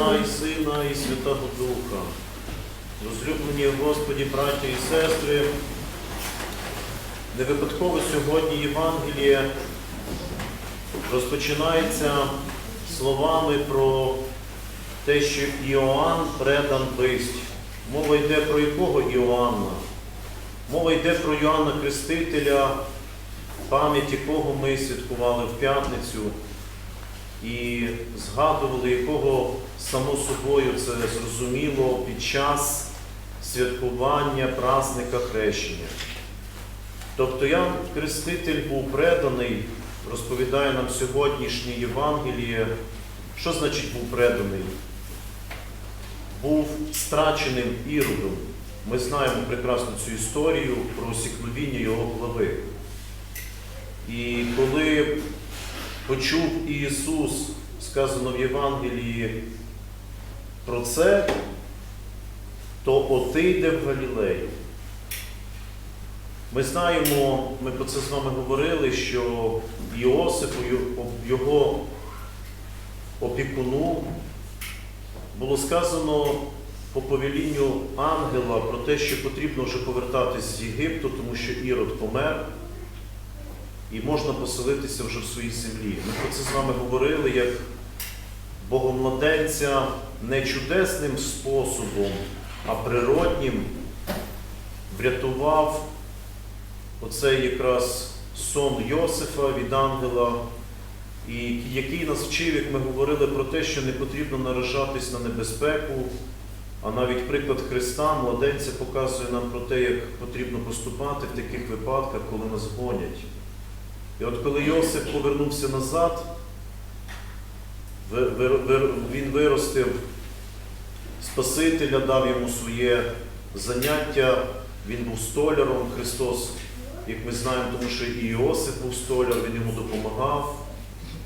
Отця і Сина, і Святого Духа. Розлюблені в Господі, браті і сестри, не випадково сьогодні Євангеліє розпочинається словами про те, що Іоанн предан бисть. Мова йде про якого Іоанна? Мова йде про Йоанна Хрестителя, пам'ять якого ми святкували в п'ятницю і згадували, якого само собою це зрозуміло під час святкування праздника хрещення. Тобто Ян Хреститель був преданий, розповідає нам сьогоднішнє Євангеліє. Що значить був преданий? Був страченим іродом. Ми знаємо прекрасно цю історію про осікловіння його глави. І коли почув Ісус, сказано в Євангелії про це, то отийде в Галілею. Ми знаємо, ми про це з вами говорили, що Іосифу, його опікуну, було сказано по повелінню ангела про те, що потрібно вже повертатись з Єгипту, тому що Ірод помер, і можна поселитися вже в своїй землі. Ми про це з вами говорили, як богомладенця не чудесним способом, а природнім врятував оцей якраз сон Йосифа від ангела, і який нас вчив, як ми говорили про те, що не потрібно наражатись на небезпеку, а навіть приклад Христа, младенця, показує нам про те, як потрібно поступати в таких випадках, коли нас гонять. І от коли Йосиф повернувся назад, він виростив Спасителя, дав йому своє заняття, він був столяром Христос, як ми знаємо, тому що і Іосиф був столяр, він йому допомагав.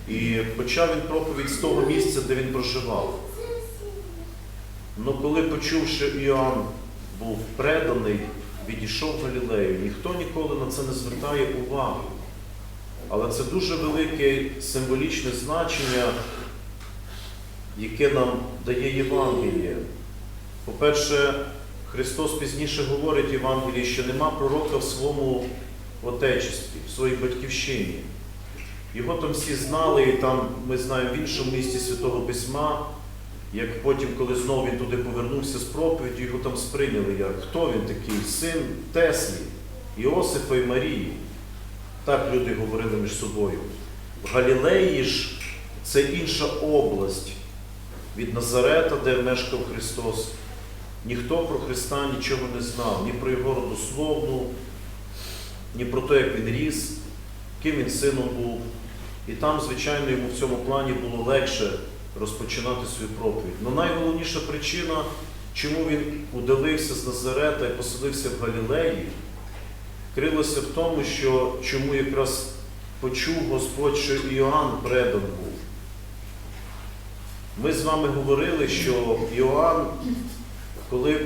І почав він проповідь з того місця, де він проживав. Ну коли почув, що Іоанн був преданий, відійшов в Галілею, ніхто ніколи на це не звертає уваги. Але це дуже велике символічне значення, яке нам дає Євангеліє. По-перше, Христос пізніше говорить Євангелії, що нема пророка в своєму отечестві, в своїй батьківщині. Його там всі знали, і там ми знаємо в іншому місті Святого Письма, як потім, коли знову він туди повернувся з проповіддю, його там сприйняли як хто він такий? Син Теслі, Іосифа і Марії. Так люди говорили між собою. В Галілеї ж це інша область від Назарета, де мешкав Христос. Ніхто про Христа нічого не знав, ні про його родословну, ні про те, як він ріс, ким він сином був. І там, звичайно, йому в цьому плані було легше розпочинати свою проповідь. Але найголовніша причина, чому він удалився з Назарета і поселився в Галілеї, крилося в тому, що чому якраз почув Господь, що Іоанн предан був. Ми з вами говорили, що Іоанн, коли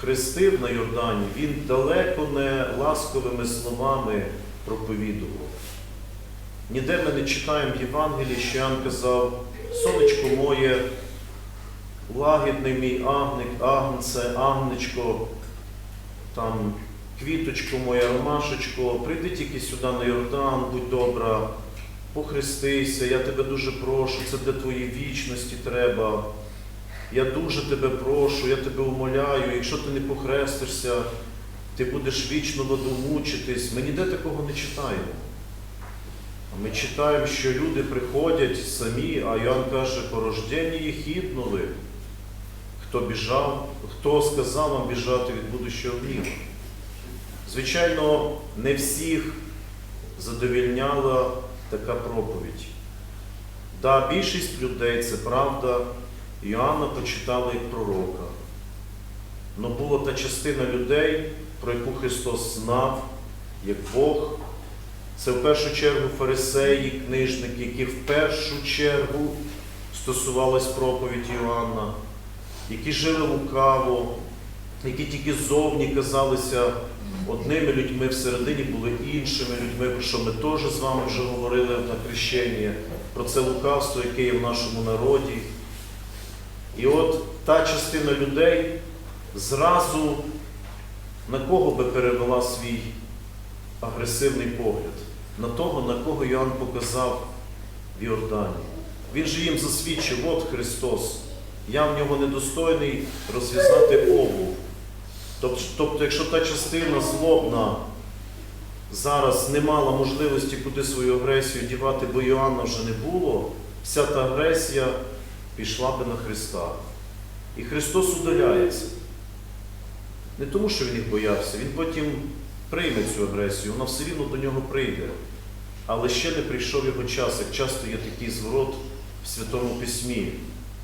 хрестив на Йордані, він далеко не ласковими словами проповідував. Ніде ми не читаємо в Євангелії, що Іоанн казав, сонечко моє, лагідний мій агник, агнце, агнечко, там, квіточко моє, ромашечко, прийди тільки сюди на Йордан, будь добра, похрестися, я тебе дуже прошу, це для твоєї вічності треба. Я дуже тебе прошу, я тебе умоляю, якщо ти не похрестишся, ти будеш вічно в аду мучитись. Ми ніде такого не читаємо. Ми читаємо, що люди приходять самі, а Іоанн каже, порождені їхідно ви. Хто біжав, хто сказав вам біжати від будущого гніву. Звичайно, не всіх задовільняла така проповідь. Да, більшість людей, це правда, Іоанна почитали як пророка. Але була та частина людей, про яку Христос знав, як Бог. Це в першу чергу фарисеї, книжники, які в першу чергу стосувались проповіді Іоанна, які жили лукаво, які тільки ззовні казалися одними людьми, всередині були іншими людьми, про що ми теж з вами вже говорили на хрещенні, про це лукавство, яке є в нашому народі. І от та частина людей зразу на кого би перевела свій агресивний погляд? На того, на кого Йоанн показав в Йордані. Він же їм засвідчив, от Христос, я в нього недостойний розв'язати обув. Тобто, якщо та частина злобна зараз не мала можливості куди свою агресію дівати, бо Йоанна вже не було, вся та агресія пішла би на Христа. І Христос удаляється. Не тому, що він їх боявся, він потім прийме цю агресію, вона все рівно до нього прийде. Але ще не прийшов його час, як часто є такий зворот в Святому Письмі.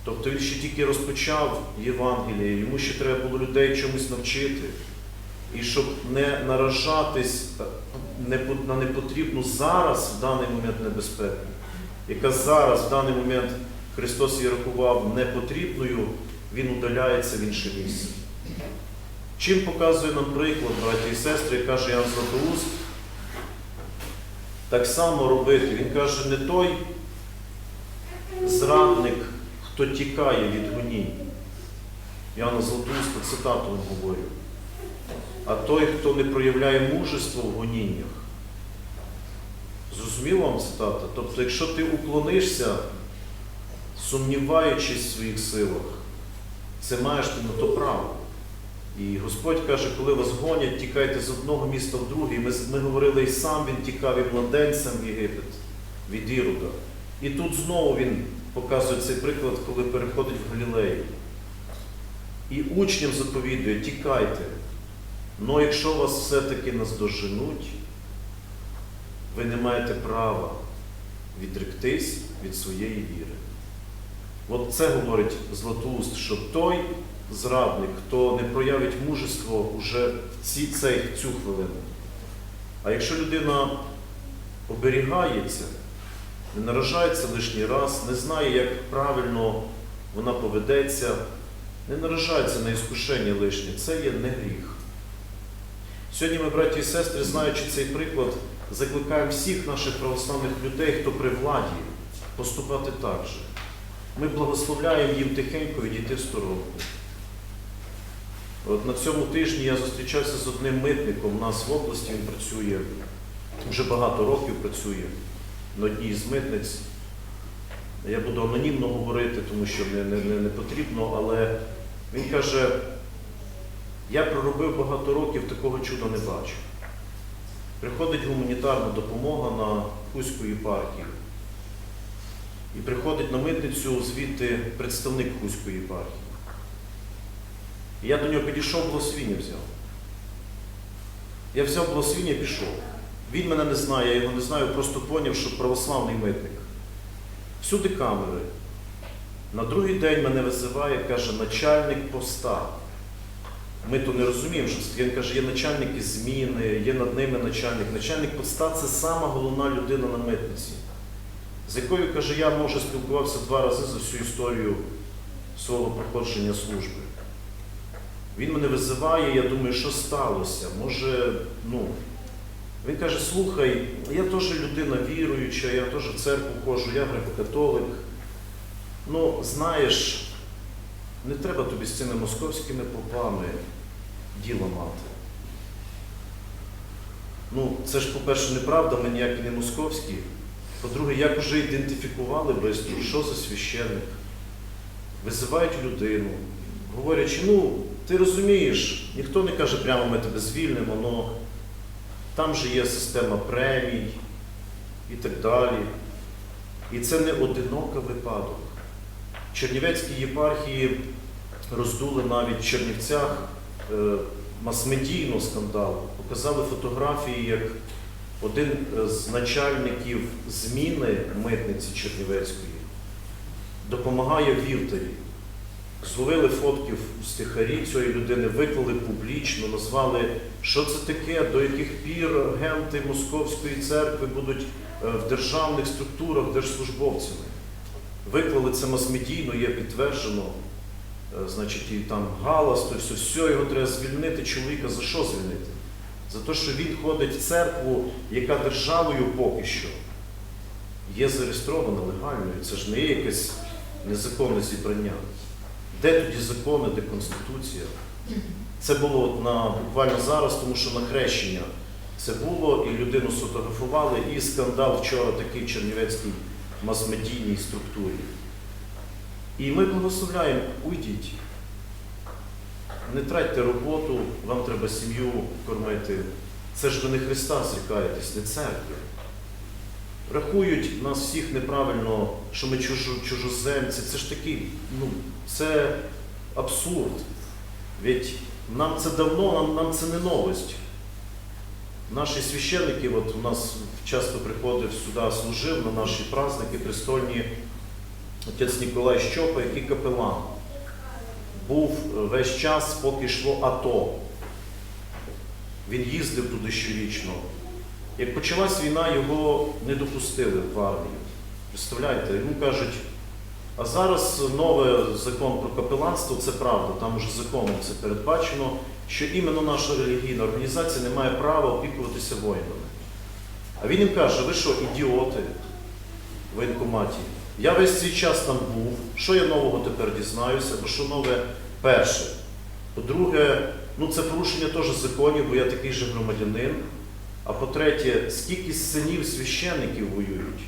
Тобто він ще тільки розпочав Євангеліє, йому ще треба було людей чомусь навчити. І щоб не наражатись на непотрібну зараз в даний момент небезпеку, яка зараз в даний момент Христос її рахував непотрібною, він удаляється в інше місце. Чим показує нам приклад, браті і сестри, як каже Ян Златоуст, так само робити. Він каже, не той зрадник, хто тікає від гонінь. Яна Златоуста цитату говорю. А той, хто не проявляє мужество в гоніннях. Зрозуміла вам цитата? Тобто, якщо ти уклонишся, сумніваючись в своїх силах, це маєш ти на то право. І Господь каже, коли вас гонять, тікайте з одного міста в друге. Ми, ми говорили, і сам він тікав і младенцем в Єгипет від Ірода. І тут знову він показує цей приклад, коли переходить в Галілею. І учням заповідує, тікайте. Но якщо вас все-таки наздоженуть, ви не маєте права відректись від своєї віри. От це говорить Златоуст, що той зрадник, хто не проявить мужество уже в ці, цей, цю хвилину. А якщо людина оберігається, не наражається лишній раз, не знає, як правильно вона поведеться, не наражається на іскушення лишнє, це є не гріх. Сьогодні ми, браті і сестри, знаючи цей приклад, закликаємо всіх наших православних людей, хто при владі, поступати так же. Ми благословляємо їм тихенько відійти в сторонку. От на цьому тижні я зустрічався з одним митником. У нас в області він працює, вже багато років працює на одній з митниць. Я буду анонімно говорити, тому що не, не, не, не потрібно, але він каже, я проробив багато років, такого чуда не бачив. Приходить гуманітарна допомога на Хуську єпархію. І приходить на митницю звідти представник Хуської єпархії. І я до нього підійшов, благословіння взяв. Я взяв благословіння і пішов. Він мене не знає, я його не знаю, просто поняв, що православний митник. Всюди камери. На другий день мене визиває, каже, начальник поста. Ми то не розуміємо, що це. Він каже, є начальники зміни, є над ними начальник. Начальник поста це сама головна людина на митниці, з якою, каже, я може спілкувався два рази за всю історію свого проходження служби. Він мене визиває, я думаю, що сталося? Може, ну. Він каже, слухай, я теж людина віруюча, я теж в церкву ходжу, я греко-католик. Ну, знаєш, не треба тобі з цими московськими попами діло мати. Ну, це ж, по-перше, неправда, ми ніякі не московські. По-друге, як вже ідентифікували бистро, що за священник. Визивають людину, говорячи, ну, ти розумієш, ніхто не каже, прямо ми тебе звільнимо, але там же є система премій і так далі. І це не одинока випадок. В Чернівецькій єпархії роздули навіть в Чернівцях е, мас-медійно скандал. Показали фотографії, як один з начальників зміни митниці Чернівецької допомагає в вівтарі. Зловили фотки в стихарі цієї людини, виклали публічно, назвали, що це таке, до яких пір агенти Московської церкви будуть е, в державних структурах держслужбовцями. Виклали це мас-медійно, є підтверджено, е, значить, і там галас, то все, все, його треба звільнити. Чоловіка за що звільнити? За те, що він ходить в церкву, яка державою поки що є зареєстрована легальною. Це ж не є якесь незаконне зібрання. Де тоді закони, де Конституція? Це було на буквально зараз, тому що на хрещення це було, і людину сфотографували, і скандал вчора такий в Чернівецькій мас-медійній структурі. І ми благословляємо, уйдіть. Не тратьте роботу, вам треба сім'ю кормити. Це ж ви не Христа зрікаєтесь, не церкви. Рахують нас всіх неправильно, що ми чужоземці. Це ж такий, ну, це абсурд. Ведь нам це давно, нам, нам це не новость. Наші священники, от у нас часто приходив сюди, служив на наші праздники престольні отець Ніколай Щопа, який капелан. Був весь час, поки йшло АТО. Він їздив туди щорічно. Як почалась війна, його не допустили в армію. Представляєте, йому кажуть, а зараз новий закон про капеланство, це правда, там уже законом це передбачено, що іменно наша релігійна організація не має права опікуватися воїнами. А він їм каже, ви що, ідіоти в воєнкоматі? Я весь цей час там був. Що я нового тепер дізнаюся? Бо що нове перше? По-друге, ну це порушення теж законів, бо я такий же громадянин. А по-третє, скільки синів священників воюють?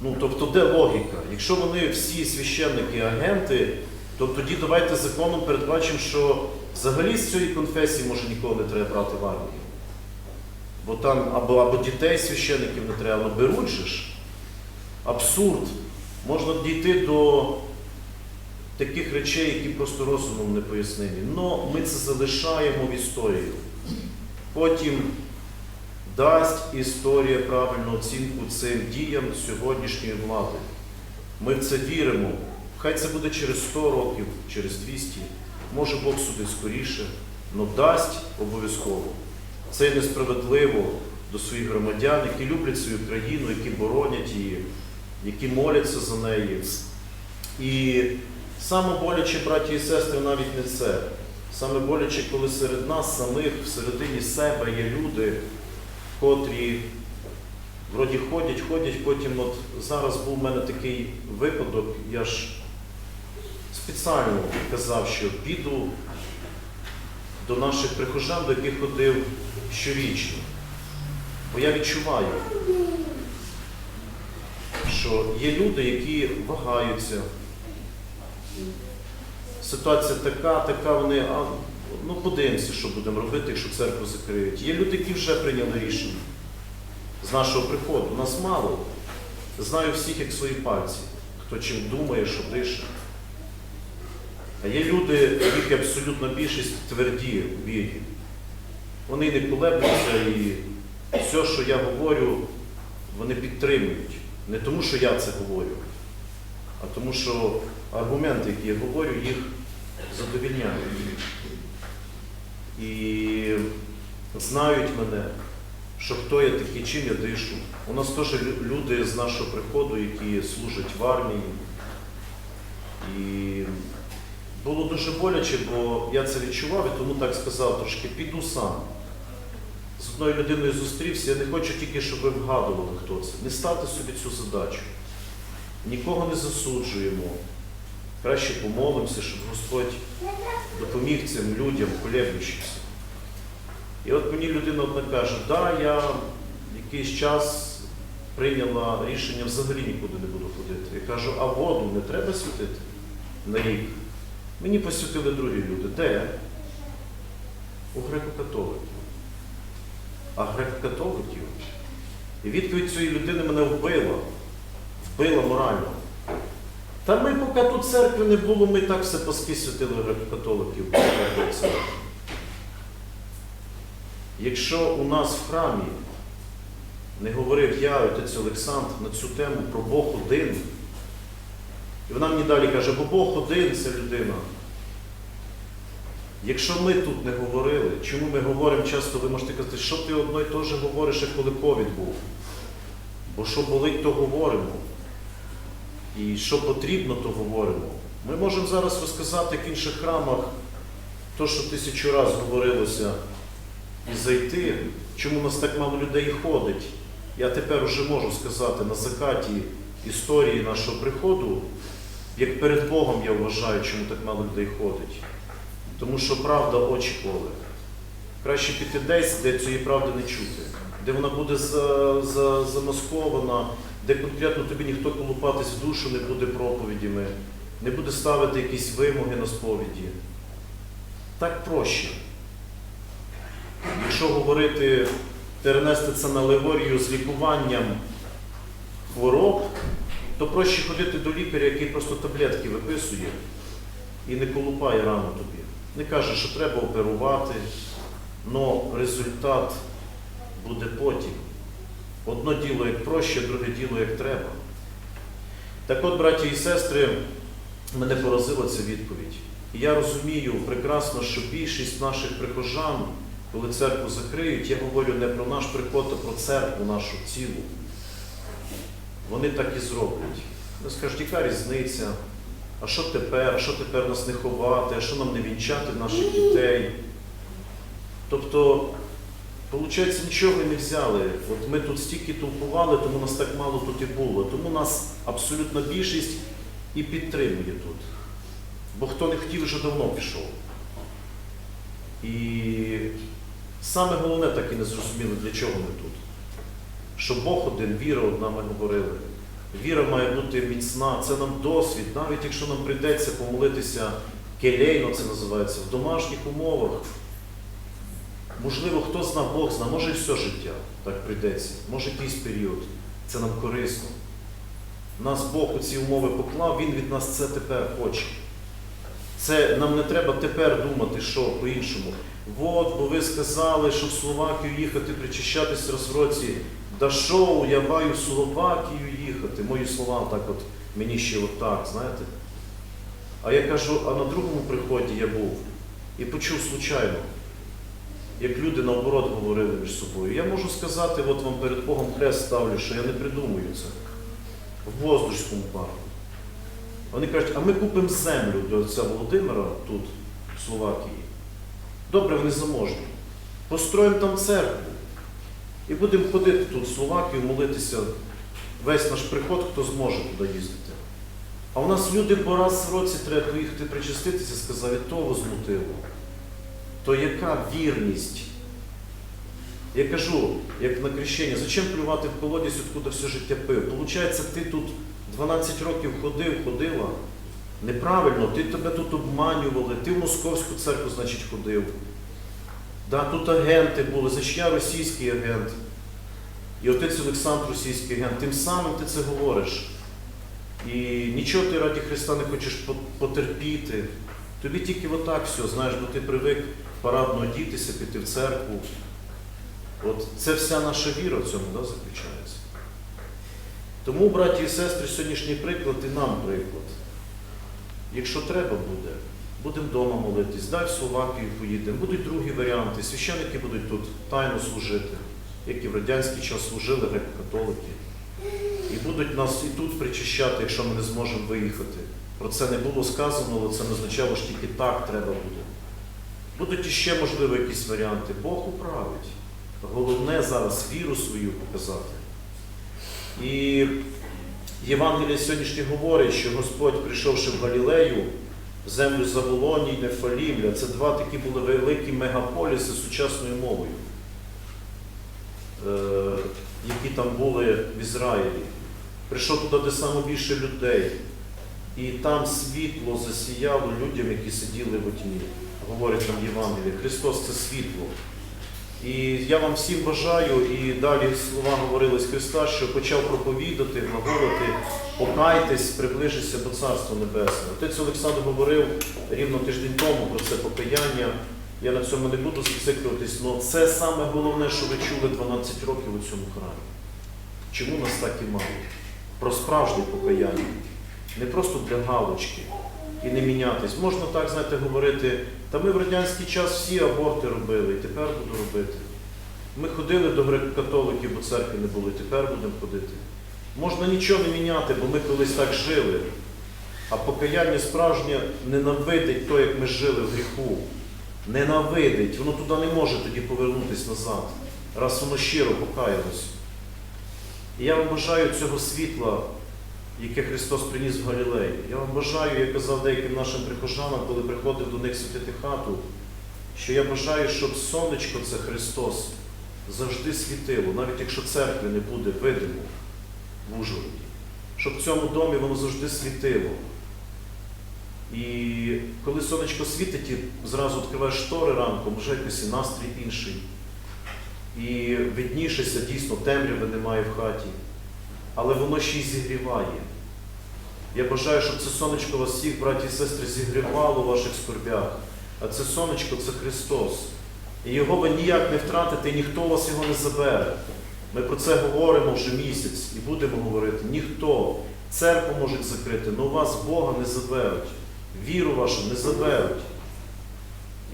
Ну, тобто, де логіка? Якщо вони всі священники агенти, то тоді давайте законом передбачимо, що взагалі з цієї конфесії може нікого не треба брати в армію. Бо там або, або дітей священників не треба, але беруть же ж. Абсурд. Можна дійти до таких речей, які просто розумом не пояснені. Но ми це залишаємо в історію. Потім дасть історія правильну оцінку цим діям сьогоднішньої влади. Ми в це віримо. Хай це буде через 100 років, через 200, може Бог судить скоріше, але дасть обов'язково. Це несправедливо до своїх громадян, які люблять свою країну, які боронять її, які моляться за неї. І саме боляче, браті і сестри, навіть не це. Саме боляче, коли серед нас самих, всередині себе є люди, котрі вроді ходять, ходять, потім от зараз був у мене такий випадок, я ж спеціально казав, що піду до наших прихожан, до яких ходив щорічно. Бо я відчуваю, що є люди, які вагаються. Ситуація така, така, вони, а, ну подивимося, що будемо робити, якщо церкву закриють. Є люди, які вже прийняли рішення з нашого приходу. Нас мало. Знаю всіх, як свої пальці, хто чим думає, що дише. А є люди, їх абсолютно більшість тверді в вірі. Вони не колеблються і все, що я говорю, вони підтримують. Не тому, що я це говорю, а тому, що аргументи, які я говорю, їх задовільняють. І знають мене, що хто я такий, чим я дишу. У нас теж люди з нашого приходу, які служать в армії. І було дуже боляче, бо я це відчував і тому так сказав трошки, піду сам. З одною людиною зустрівся, я не хочу тільки, щоб ви вгадували, хто це. Не ставте собі цю задачу. Нікого не засуджуємо. Краще помолимося, щоб Господь допоміг цим людям, колеблющимся. І от мені людина одна каже, да, я якийсь час прийняла рішення взагалі нікуди не буду ходити. Я кажу, а воду не треба святити на рік? Мені посвятили другі люди. Де? У греко-католиків. А греко-католиків. І відповідь цієї людини мене вбила. Вбила морально. Та ми, поки тут церкви не було, ми так все паски святили греко-католиків. Якщо у нас в храмі не говорив я, отець Олександр, на цю тему про Бог один, і вона мені далі каже, бо Бог один це людина. Якщо ми тут не говорили, чому ми говоримо часто, ви можете казати, що ти одно і те же говориш, як коли ковід був. Бо що болить, то говоримо. І що потрібно, то говоримо. Ми можемо зараз розказати в інших храмах то, що тисячу разів говорилося, і зайти, чому у нас так мало людей ходить. Я тепер вже можу сказати на закаті історії нашого приходу, Як перед Богом я вважаю, чому так мало людей ходить. Тому що правда очі коле. Краще піти десь, де цієї правди не чути, де вона буде за, за, замаскована, де конкретно тобі ніхто колупатись в душу не буде проповідями, не буде ставити якісь вимоги на сповіді. Так проще. Якщо говорити, перенести це на алегорію з лікуванням хвороб, то проще ходити до лікаря, який просто таблетки виписує і не колупає рану тобі. Не каже, що треба оперувати, але результат буде потім. Одно діло як проще, друге діло як треба. Так от, браті і сестри, мене поразила ця відповідь. І я розумію прекрасно, що більшість наших прихожан, коли церкву закриють, я говорю не про наш приход, а про церкву нашу цілу. Вони так і зроблять. Вони скажуть, яка різниця? А що тепер? А що тепер нас не ховати? А що нам не вінчати наших дітей? Тобто, виходить, нічого не взяли. От ми тут стільки толкували, тому нас так мало тут і було. Тому нас абсолютна більшість і підтримує тут. Бо хто не хотів, вже давно пішов. І саме головне так і не зрозуміло, для чого ми тут. Що Бог один, віра одна, ми говорили. Віра має бути міцна, це нам досвід, навіть якщо нам прийдеться помолитися келейно, це називається, в домашніх умовах. Можливо, хто зна, Бог зна, може і все життя так прийдеться, може якийсь період. Це нам корисно. Нас Бог у ці умови поклав, Він від нас це тепер хоче. Це нам не треба тепер думати, що по-іншому. От, бо ви сказали, що в Словакію їхати, причащатись році. Да шоу, я маю в Словакію їхати. Мої слова так от мені ще отак, знаєте. А я кажу, а на другому приході я був і почув случайно, як люди наоборот говорили між собою. Я можу сказати, от вам перед Богом хрест ставлю, що я не придумую це. В Воздушському парку. Вони кажуть, а ми купимо землю до отця Володимира тут, в Словакії. Добре, вони заможні. Построїмо там церкву. І будемо ходити тут в Словакію, молитися весь наш приход, хто зможе туди їздити. А у нас люди по раз в році треба поїхати причаститися, сказав, і того змутило. То яка вірність? Я кажу, як на крещення, зачем плювати в колодязь, откуда все життя пив? Получається, ти тут 12 років ходив, ходила. Неправильно, ти тебе тут обманювали, ти в московську церкву, значить, ходив. Да, тут агенти були, значить я російський агент. І отець Олександр російський агент. Тим самим ти це говориш. І нічого ти раді Христа не хочеш потерпіти. Тобі тільки отак все, знаєш, бо ти привик парадно одітися, піти в церкву. От це вся наша віра в цьому да, заключається. Тому, браті і сестри, сьогоднішній приклад і нам приклад. Якщо треба буде, будемо вдома молитись, дай в Словакію поїдемо, будуть другі варіанти, священники будуть тут тайно служити, як і в радянський час служили греко-католики. І будуть нас і тут причащати, якщо ми не зможемо виїхати. Про це не було сказано, але це не означало, що тільки так треба буде. Будуть іще, можливо, якісь варіанти. Бог управить. Головне зараз віру свою показати. І Євангеліє сьогоднішнє говорить, що Господь, прийшовши в Галілею, в землю Заволоній, Нефалімля, це два такі були великі мегаполіси сучасною мовою, е, які там були в Ізраїлі. Прийшов туди, де саме більше людей. І там світло засіяло людям, які сиділи в тьмі. Говорить там Євангеліє. Христос це світло. І я вам всім бажаю, і далі слова говорили з Христа, що почав проповідати, глаголити, покайтесь, приближися до Царства Небесного. Отець Олександр говорив рівно тиждень тому про це покаяння. Я на цьому не буду зациклюватись, але це саме головне, що ви чули 12 років у цьому храмі. Чому нас так і мало? Про справжнє покаяння. Не просто для галочки і не мінятись. Можна так, знаєте, говорити, та ми в радянський час всі аборти робили, і тепер буду робити. Ми ходили до греко-католиків, бо церкви не було, і тепер будемо ходити. Можна нічого не міняти, бо ми колись так жили. А покаяння справжнє ненавидить то, як ми жили в гріху. Ненавидить, воно туди не може тоді повернутися назад, раз воно щиро покаялось. І я вам бажаю цього світла яке Христос приніс в Галілеї. Я вам бажаю, я казав деяким нашим прихожанам, коли приходив до них святити хату, що я бажаю, щоб сонечко це Христос завжди світило, навіть якщо церкви не буде видимо в Ужгороді, щоб в цьому домі воно завжди світило. І коли сонечко світить, і зразу відкриваєш штори ранком, вже якийсь настрій інший. І виднішися, дійсно, темряви немає в хаті, але воно ще й зігріває. Я бажаю, щоб це сонечко вас всіх, браті і сестри, зігрівало у ваших скорбях. А це сонечко це Христос. І його ви ніяк не втратите, і ніхто у вас його не забере. Ми про це говоримо вже місяць і будемо говорити. Ніхто церкву може закрити, але вас Бога не заберуть. Віру вашу не заберуть.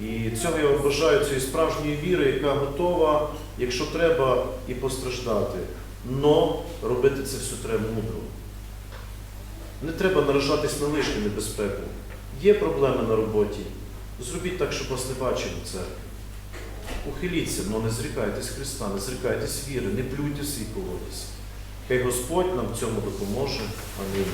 І цього я вам бажаю, цієї справжньої віри, яка готова, якщо треба, і постраждати. Но робити це все треба мудро. Не треба наражатись на лишню небезпеку. Є проблеми на роботі. Зробіть так, щоб вас не бачили в церкві. Ухиліться, але не зрікайтесь Христа, не зрікайтесь віри, не плюйте свій колодязь. Хай Господь нам в цьому допоможе. Амінь.